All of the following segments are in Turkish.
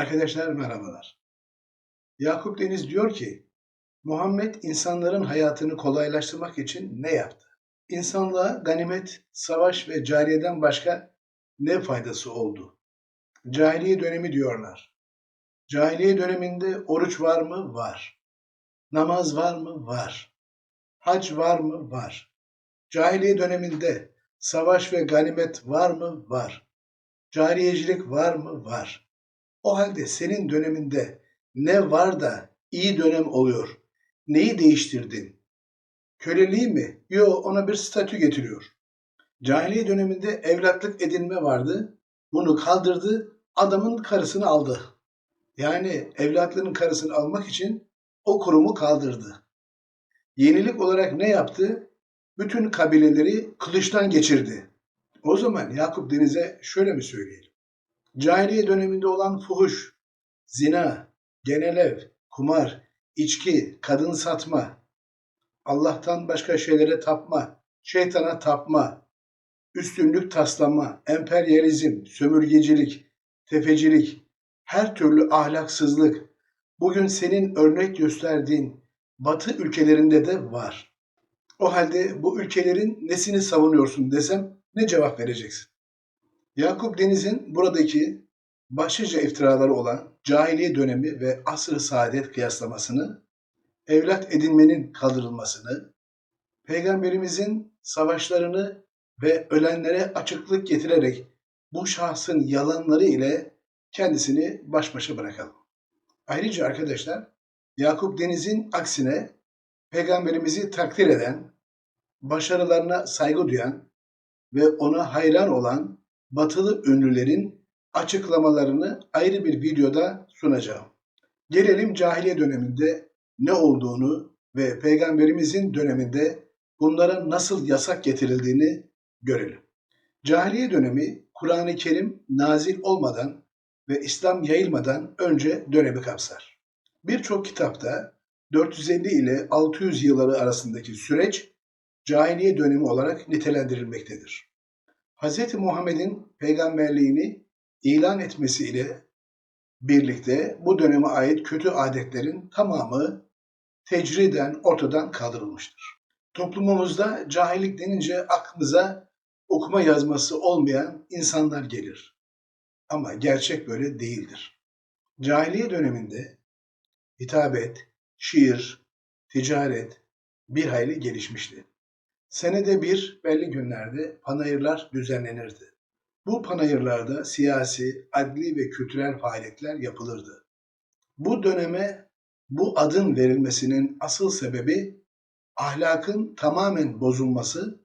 Arkadaşlar merhabalar. Yakup Deniz diyor ki, Muhammed insanların hayatını kolaylaştırmak için ne yaptı? İnsanlığa ganimet, savaş ve cariyeden başka ne faydası oldu? Cahiliye dönemi diyorlar. Cahiliye döneminde oruç var mı? Var. Namaz var mı? Var. Hac var mı? Var. Cahiliye döneminde savaş ve ganimet var mı? Var. Cariyecilik var mı? Var. O halde senin döneminde ne var da iyi dönem oluyor? Neyi değiştirdin? Köleliği mi? Yo ona bir statü getiriyor. Cahiliye döneminde evlatlık edinme vardı. Bunu kaldırdı, adamın karısını aldı. Yani evlatlının karısını almak için o kurumu kaldırdı. Yenilik olarak ne yaptı? Bütün kabileleri kılıçtan geçirdi. O zaman Yakup Deniz'e şöyle mi söyleyelim? Cahiliye döneminde olan fuhuş, zina, genelev, kumar, içki, kadın satma, Allah'tan başka şeylere tapma, şeytana tapma, üstünlük taslama, emperyalizm, sömürgecilik, tefecilik, her türlü ahlaksızlık bugün senin örnek gösterdiğin Batı ülkelerinde de var. O halde bu ülkelerin nesini savunuyorsun desem ne cevap vereceksin? Yakup Deniz'in buradaki başlıca iftiraları olan cahiliye dönemi ve asr-ı saadet kıyaslamasını, evlat edinmenin kaldırılmasını, peygamberimizin savaşlarını ve ölenlere açıklık getirerek bu şahsın yalanları ile kendisini baş başa bırakalım. Ayrıca arkadaşlar Yakup Deniz'in aksine peygamberimizi takdir eden, başarılarına saygı duyan ve ona hayran olan batılı ünlülerin açıklamalarını ayrı bir videoda sunacağım. Gelelim cahiliye döneminde ne olduğunu ve peygamberimizin döneminde bunlara nasıl yasak getirildiğini görelim. Cahiliye dönemi Kur'an-ı Kerim nazil olmadan ve İslam yayılmadan önce dönemi kapsar. Birçok kitapta 450 ile 600 yılları arasındaki süreç cahiliye dönemi olarak nitelendirilmektedir. Hz. Muhammed'in peygamberliğini ilan etmesiyle birlikte bu döneme ait kötü adetlerin tamamı tecriden ortadan kaldırılmıştır. Toplumumuzda cahillik denince aklımıza okuma yazması olmayan insanlar gelir. Ama gerçek böyle değildir. Cahiliye döneminde hitabet, şiir, ticaret bir hayli gelişmişti. Senede bir belli günlerde panayırlar düzenlenirdi. Bu panayırlarda siyasi, adli ve kültürel faaliyetler yapılırdı. Bu döneme bu adın verilmesinin asıl sebebi ahlakın tamamen bozulması,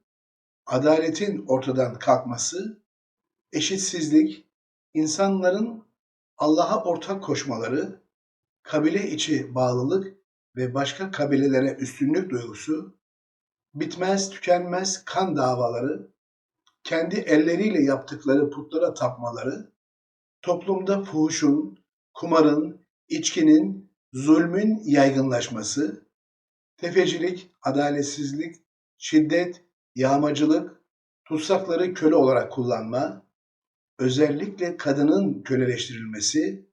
adaletin ortadan kalkması, eşitsizlik, insanların Allah'a ortak koşmaları, kabile içi bağlılık ve başka kabilelere üstünlük duygusu, bitmez tükenmez kan davaları, kendi elleriyle yaptıkları putlara tapmaları, toplumda fuhuşun, kumarın, içkinin, zulmün yaygınlaşması, tefecilik, adaletsizlik, şiddet, yağmacılık, tutsakları köle olarak kullanma, özellikle kadının köleleştirilmesi,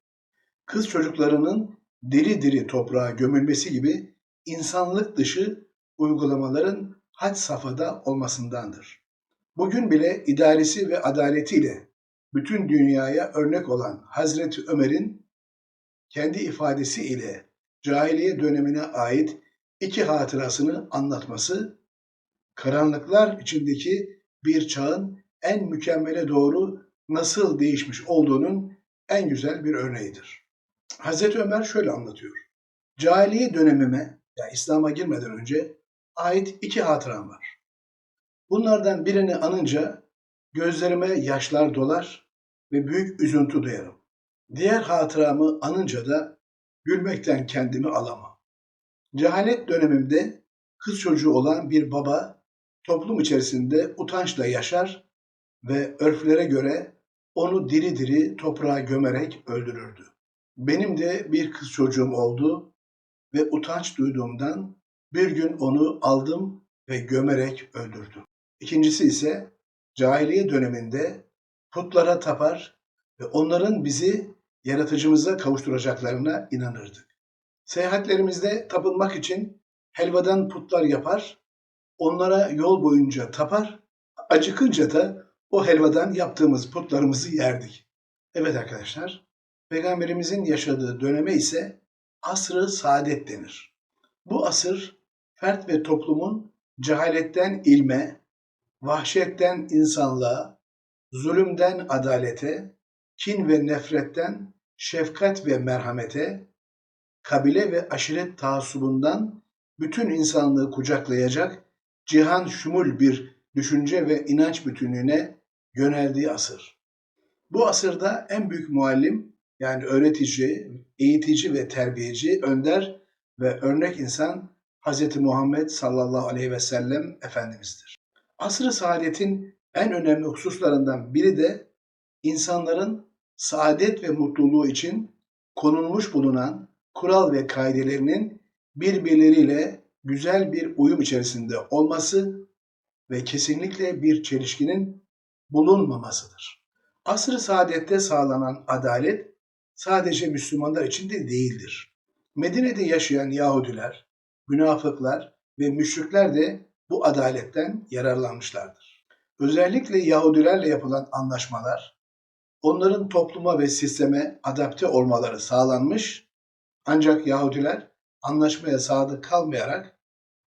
kız çocuklarının diri diri toprağa gömülmesi gibi insanlık dışı uygulamaların had safhada olmasındandır. Bugün bile idaresi ve adaletiyle bütün dünyaya örnek olan Hazreti Ömer'in kendi ifadesi ile cahiliye dönemine ait iki hatırasını anlatması, karanlıklar içindeki bir çağın en mükemmele doğru nasıl değişmiş olduğunun en güzel bir örneğidir. Hazreti Ömer şöyle anlatıyor. Cahiliye dönemime, yani İslam'a girmeden önce ait iki hatıram var. Bunlardan birini anınca gözlerime yaşlar dolar ve büyük üzüntü duyarım. Diğer hatıramı anınca da gülmekten kendimi alamam. Cehalet dönemimde kız çocuğu olan bir baba toplum içerisinde utançla yaşar ve örflere göre onu diri diri toprağa gömerek öldürürdü. Benim de bir kız çocuğum oldu ve utanç duyduğumdan bir gün onu aldım ve gömerek öldürdüm. İkincisi ise cahiliye döneminde putlara tapar ve onların bizi yaratıcımıza kavuşturacaklarına inanırdık. Seyahatlerimizde tapınmak için helvadan putlar yapar, onlara yol boyunca tapar, acıkınca da o helvadan yaptığımız putlarımızı yerdik. Evet arkadaşlar, Peygamberimizin yaşadığı döneme ise asrı saadet denir. Bu asır fert ve toplumun cehaletten ilme, vahşetten insanlığa, zulümden adalete, kin ve nefretten şefkat ve merhamete, kabile ve aşiret taassubundan bütün insanlığı kucaklayacak cihan şumul bir düşünce ve inanç bütünlüğüne yöneldiği asır. Bu asırda en büyük muallim yani öğretici, eğitici ve terbiyeci, önder ve örnek insan Hz. Muhammed sallallahu aleyhi ve sellem Efendimiz'dir. Asr-ı saadetin en önemli hususlarından biri de insanların saadet ve mutluluğu için konulmuş bulunan kural ve kaidelerinin birbirleriyle güzel bir uyum içerisinde olması ve kesinlikle bir çelişkinin bulunmamasıdır. Asr-ı saadette sağlanan adalet sadece Müslümanlar için de değildir. Medine'de yaşayan Yahudiler, münafıklar ve müşrikler de bu adaletten yararlanmışlardır. Özellikle Yahudilerle yapılan anlaşmalar, onların topluma ve sisteme adapte olmaları sağlanmış, ancak Yahudiler anlaşmaya sadık kalmayarak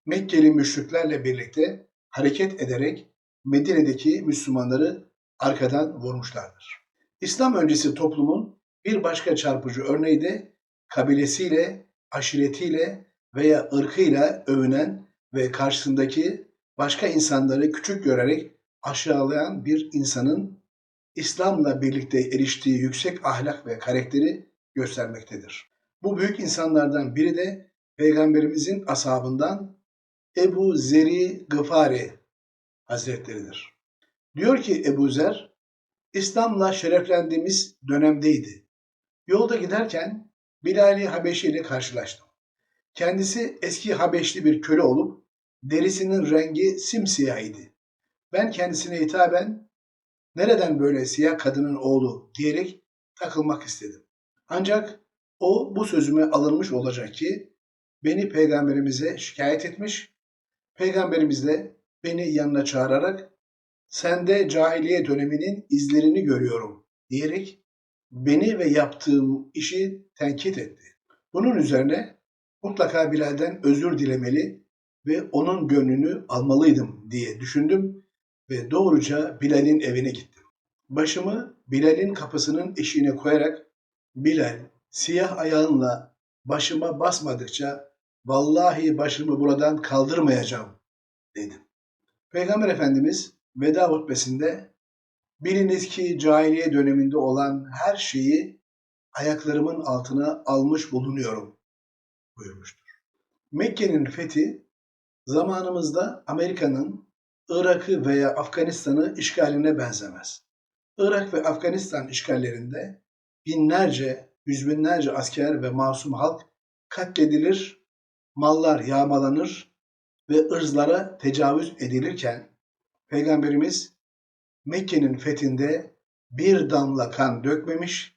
Mekkeli müşriklerle birlikte hareket ederek Medine'deki Müslümanları arkadan vurmuşlardır. İslam öncesi toplumun bir başka çarpıcı örneği de kabilesiyle, aşiretiyle veya ırkıyla övünen ve karşısındaki başka insanları küçük görerek aşağılayan bir insanın İslam'la birlikte eriştiği yüksek ahlak ve karakteri göstermektedir. Bu büyük insanlardan biri de Peygamberimizin ashabından Ebu Zeri Gıfari Hazretleridir. Diyor ki Ebu Zer, İslam'la şereflendiğimiz dönemdeydi. Yolda giderken Bilal-i Habeşi ile karşılaştım. Kendisi eski Habeşli bir köle olup derisinin rengi simsiyah idi. Ben kendisine hitaben nereden böyle siyah kadının oğlu diyerek takılmak istedim. Ancak o bu sözüme alınmış olacak ki beni peygamberimize şikayet etmiş. Peygamberimiz de beni yanına çağırarak sende cahiliye döneminin izlerini görüyorum diyerek beni ve yaptığım işi tenkit etti. Bunun üzerine mutlaka Bilal'den özür dilemeli ve onun gönlünü almalıydım diye düşündüm ve doğruca Bilal'in evine gittim. Başımı Bilal'in kapısının eşiğine koyarak Bilal siyah ayağınla başıma basmadıkça vallahi başımı buradan kaldırmayacağım dedim. Peygamber Efendimiz veda hutbesinde biliniz ki cahiliye döneminde olan her şeyi ayaklarımın altına almış bulunuyorum buyurmuştur. Mekke'nin fethi zamanımızda Amerika'nın Irak'ı veya Afganistan'ı işgaline benzemez. Irak ve Afganistan işgallerinde binlerce, yüz binlerce asker ve masum halk katledilir, mallar yağmalanır ve ırzlara tecavüz edilirken Peygamberimiz Mekke'nin fethinde bir damla kan dökmemiş,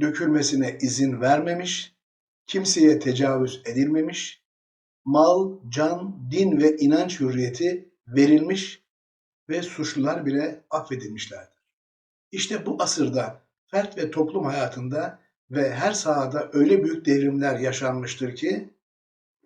dökülmesine izin vermemiş, kimseye tecavüz edilmemiş, mal, can, din ve inanç hürriyeti verilmiş ve suçlular bile affedilmişlerdir. İşte bu asırda fert ve toplum hayatında ve her sahada öyle büyük devrimler yaşanmıştır ki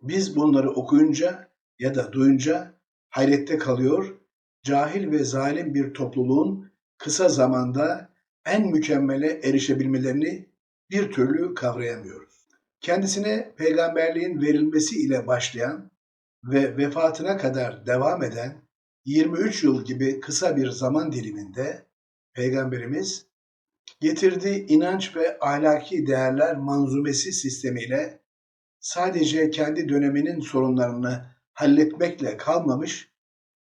biz bunları okuyunca ya da duyunca hayrette kalıyor, cahil ve zalim bir topluluğun kısa zamanda en mükemmele erişebilmelerini bir türlü kavrayamıyoruz. Kendisine peygamberliğin verilmesi ile başlayan ve vefatına kadar devam eden 23 yıl gibi kısa bir zaman diliminde Peygamberimiz getirdiği inanç ve ahlaki değerler manzumesi sistemiyle sadece kendi döneminin sorunlarını halletmekle kalmamış,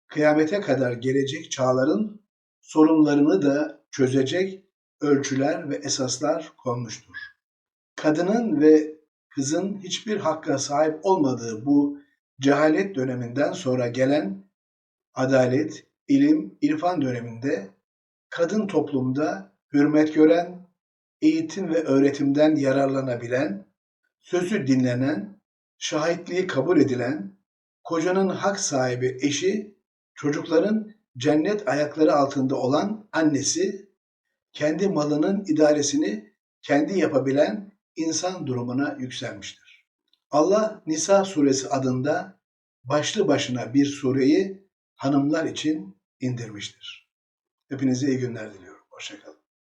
kıyamete kadar gelecek çağların sorunlarını da çözecek ölçüler ve esaslar konmuştur. Kadının ve kızın hiçbir hakka sahip olmadığı bu cehalet döneminden sonra gelen adalet, ilim, irfan döneminde kadın toplumda hürmet gören, eğitim ve öğretimden yararlanabilen, sözü dinlenen, şahitliği kabul edilen, kocanın hak sahibi eşi, çocukların cennet ayakları altında olan annesi, kendi malının idaresini kendi yapabilen insan durumuna yükselmiştir. Allah Nisa suresi adında başlı başına bir sureyi hanımlar için indirmiştir. Hepinize iyi günler diliyorum. Hoşçakalın.